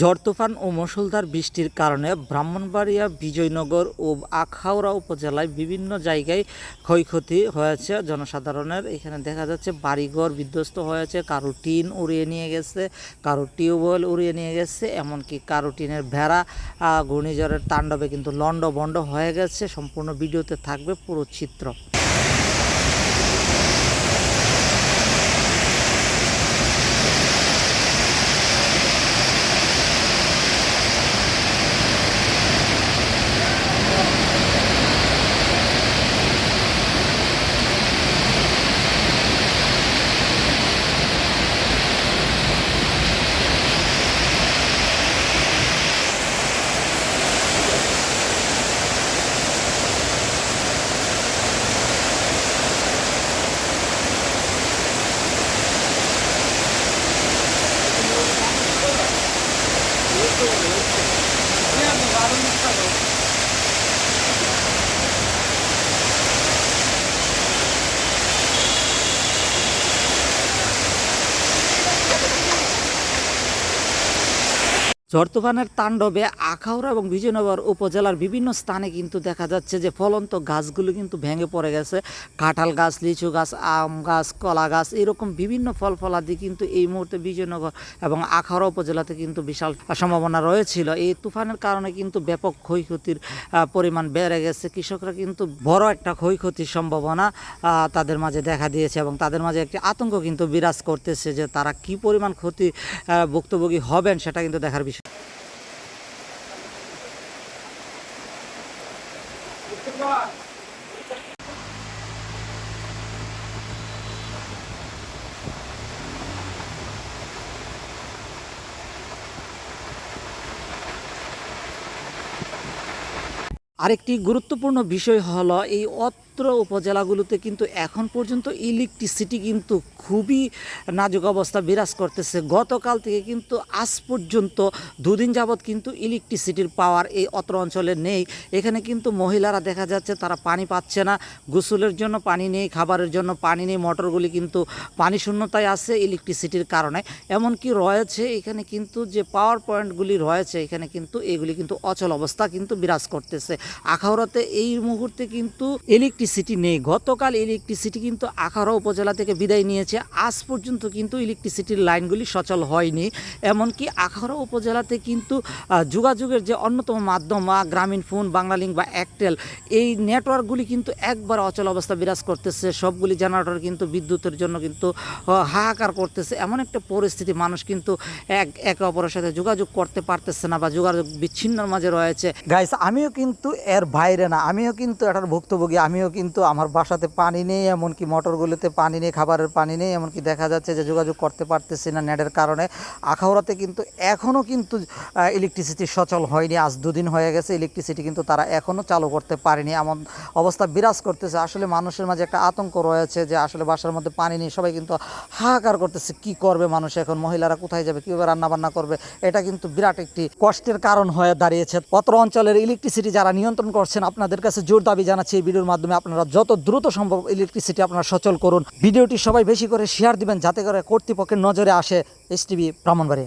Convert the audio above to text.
ঝড় তুফান ও মুষলধার বৃষ্টির কারণে ব্রাহ্মণবাড়িয়া, বিজয়নগর ও আখাউড়া উপজেলায় বিভিন্ন জায়গায় ক্ষয়ক্ষতি হয়েছে জনসাধারণের। এখানে দেখা যাচ্ছে বাড়িঘর বিধ্বস্ত হয়েছে, কারও টিন উড়িয়ে নিয়ে গেছে, কারও টিউবওয়েল উড়িয়ে নিয়ে গেছে, এমনকি কারও টিনের ভেড়া ঘূর্ণিঝড়ের তাণ্ডবে কিন্তু লন্ড বন্ড হয়ে গেছে। সম্পূর্ণ ভিডিওতে থাকবে পুরো চিত্র। ঝড় তাণ্ডবে আখাউড়া এবং বিজয়নগর উপজেলার বিভিন্ন স্থানে কিন্তু দেখা যাচ্ছে যে ফলন্ত গাছগুলো কিন্তু ভেঙে পড়ে গেছে। কাঁঠাল গাছ, লিচু গাছ, আম গাছ, কলা গাছ এরকম বিভিন্ন ফল ফলাদি কিন্তু এই মুহূর্তে বিজয়নগর এবং আখাউড়া উপজেলাতে কিন্তু বিশাল সম্ভাবনা রয়েছিল। এই তুফানের কারণে কিন্তু ব্যাপক ক্ষয়ক্ষতির পরিমাণ বেড়ে গেছে। কৃষকরা কিন্তু বড় একটা ক্ষয়ক্ষতির সম্ভাবনা তাদের মাঝে দেখা দিয়েছে এবং তাদের মাঝে একটি আতঙ্ক কিন্তু বিরাজ করতেছে যে তারা কি পরিমাণ ক্ষতি ভুক্তভোগী হবেন সেটা কিন্তু দেখার বিষয়। আরেকটি গুরুত্বপূর্ণ বিষয় হলো এই অত্র উপজেলাগুলোতে কিন্তু এখন পর্যন্ত ইলেকট্রিসিটি কিন্তু খুবই নাজুক অবস্থা বিরাজ করতেছে। গতকাল থেকে কিন্তু আজ পর্যন্ত দুদিন যাবৎ কিন্তু ইলেকট্রিসিটির পাওয়ার এই অত্র অঞ্চলে নেই। এখানে কিন্তু মহিলারা দেখা যাচ্ছে তারা পানি পাচ্ছে না, গোসলের জন্য পানি নেই, খাবারের জন্য পানি নেই, মোটরগুলি কিন্তু পানি শূন্যতায় আছে ইলেকট্রিসিটির কারণে। এমনকি রয়েছে এখানে কিন্তু যে পাওয়ার পয়েন্টগুলি রয়েছে, এখানে কিন্তু এগুলি কিন্তু অচল অবস্থা কিন্তু বিরাজ করতেছে। আখাউড়াতে এই মুহূর্তে কিন্তু ইলেকট্রিসিটি নেই। গতকাল ইলেকট্রিসিটি কিন্তু আখাউড়া উপজেলা থেকে বিদায় নিয়েছে। আজ পর্যন্ত কিন্তু ইলেকট্রিসিটির লাইনগুলি সচল হয়নি। এমনকি আখাউড়া উপজেলাতে কিন্তু যোগাযোগের যে অন্যতম মাধ্যম আহ, গ্রামীণ ফোন বাংলালিঙ্ক বা একটেল এই নেটওয়ার্কগুলি কিন্তু একবার অচল অবস্থা বিরাজ করতেছে। সবগুলি জেনারেটর কিন্তু বিদ্যুতের জন্য কিন্তু হাহাকার করতেছে। এমন একটা পরিস্থিতি মানুষ কিন্তু এক একে অপরের সাথে যোগাযোগ করতে পারতেছে না বা যোগাযোগ বিচ্ছিন্নর মাঝে রয়েছে। গাইস আমিও কিন্তু এর বাইরে না। আমিও কিন্তু এটার ভুক্তভোগী, আমিও কিন্তু আমার বাসাতে পানি নেই, এমনকি মোটরগুলোতে পানি নেই, খাবারের পানি নেই, এমনকি দেখা যাচ্ছে যে যোগাযোগ করতে পারতেছি না নেটের কারণে। আখাউড়াতে কিন্তু এখনও কিন্তু ইলেকট্রিসিটি সচল হয়নি, আজ দুদিন হয়ে গেছে ইলেকট্রিসিটি কিন্তু তারা এখনও চালু করতে পারেনি। এমন অবস্থা বিরাজ করতেছে। আসলে মানুষের মাঝে একটা আতঙ্ক রয়েছে যে আসলে বাসার মধ্যে পানি নেই, সবাই কিন্তু হাহাকার করতেছে, কি করবে মানুষ এখন? মহিলারা কোথায় যাবে? কীভাবে রান্না বান্না করবে? এটা কিন্তু বিরাট একটি কষ্টের কারণ হয়ে দাঁড়িয়েছে। পত্র অঞ্চলের ইলেকট্রিসিটি যারা নিয়ন্ত্রণ করছেন, আপনাদের কাছে জোর দাবি জানাচ্ছি এই ভিডিওর মাধ্যমে আপনারা যত দ্রুত সম্ভব ইলেকট্রিসিটি আপনারা সচল করুন। ভিডিওটি সবাই বেশি করে শেয়ার দিবেন, যাতে করে কর্তৃপক্ষের নজরে আসে এস টিভি ব্রাহ্মণবাড়ি